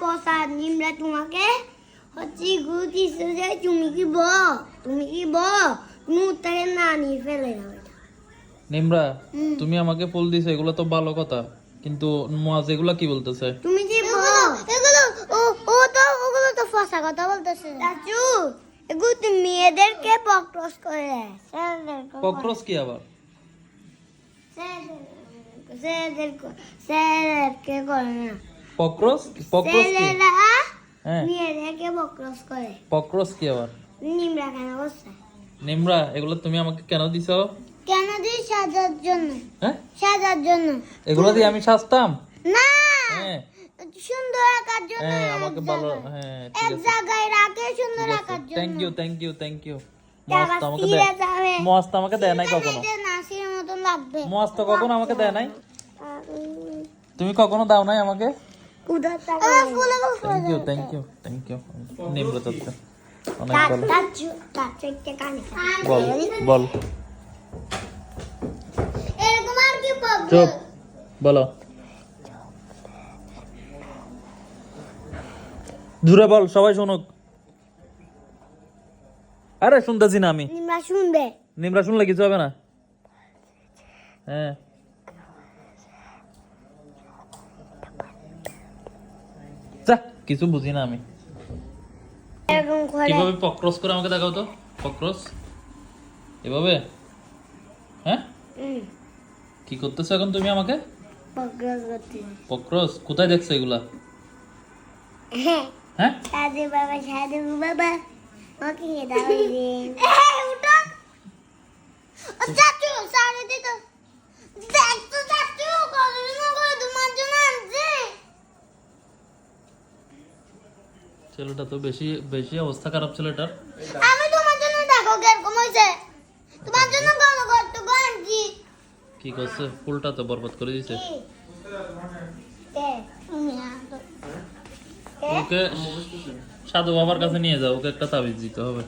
প্রসাদ নিমরা তোমাকে হচ্ছে দিচ্ছে যে তুমি কি ব তুমি কি ব তুমি উত্তরে না নিয়ে ফেলে নিমরা তুমি আমাকে ফুল দিছো এগুলো তো ভালো কথা। কিন্তু মুয়াজ এগুলা কি বলতেছে? তুমি কি ব এগুলো ও ও তো ওগুলো তো ফসা কথা বলতেছে। চাচু এগুলো তো মেয়েদেরকে পক্রস করে। ককরোচ কি আবার? ছেলেদেরকে ছেলেদেরকে করে না। ককরোচ ককরোচ কি? হ্যাঁ। মেয়েদেরকে পক্রস করে। কি আবার? নিমরা কেন করছে? নিমরা এগুলো তুমি আমাকে কেন দিছো? কেন দিই সাজার জন্য? হ্যাঁ? সাজার জন্য। এগুলো দিয়ে আমি সাজতাম? না! হ্যাঁ। সুন্দর আঁকার জন্য হ্যাঁ আমাকে ভালো হ্যাঁ এক জায়গায় রাখে সুন্দর আঁকার জন্য। Thank you thank you thank you মস্ত আমাকে দেয়। মস্ত আমাকে দেয় নাই কখনো? মস্ত কখনো আমাকে দেয় নাই? তুমি কখনো দাও নাই আমাকে? কুদার টাকা thank you thank you thank you নিমরা অনেক তার ভালো তার চু- তার চোখটা কানে বল। চুপ সবাই শুনুক। আরে শুনতেছি না আমি। নিমরা শুনবে। নিমরা শুনলে কিছু হবে না। হ্যাঁ। কিছু বুঝি না আমি। কীভাবে পক্রস করে আমাকে দেখাও তো? পক্রস এভাবে? হ্যাঁ? কি করতেছো এখন তুমি আমাকে? পক্রস কোথায় দেখছ এগুলা? হ্যাঁ। হ্যাঁ? সাধু বাবা সাধু বাবা। ওকে দাও দিন উঠো। ও চাচু সাড়ে দিত দেখ তো চাচু কতদিন করে তোমার জন্য আনছে ছেলেটা তো বেশি বেশি অবস্থা খারাপ ছেলেটার আমি তোমার জন্য দেখো কীরকম হইছে তোমার জন্য ভালো করতে গঞ্জি কি? করছে? ফুলটা তো বরবাদ করে। কে? ওকে সাধু বাবার কাছে নিয়ে যাও ওকে একটা তাবিজ দিতে হবে।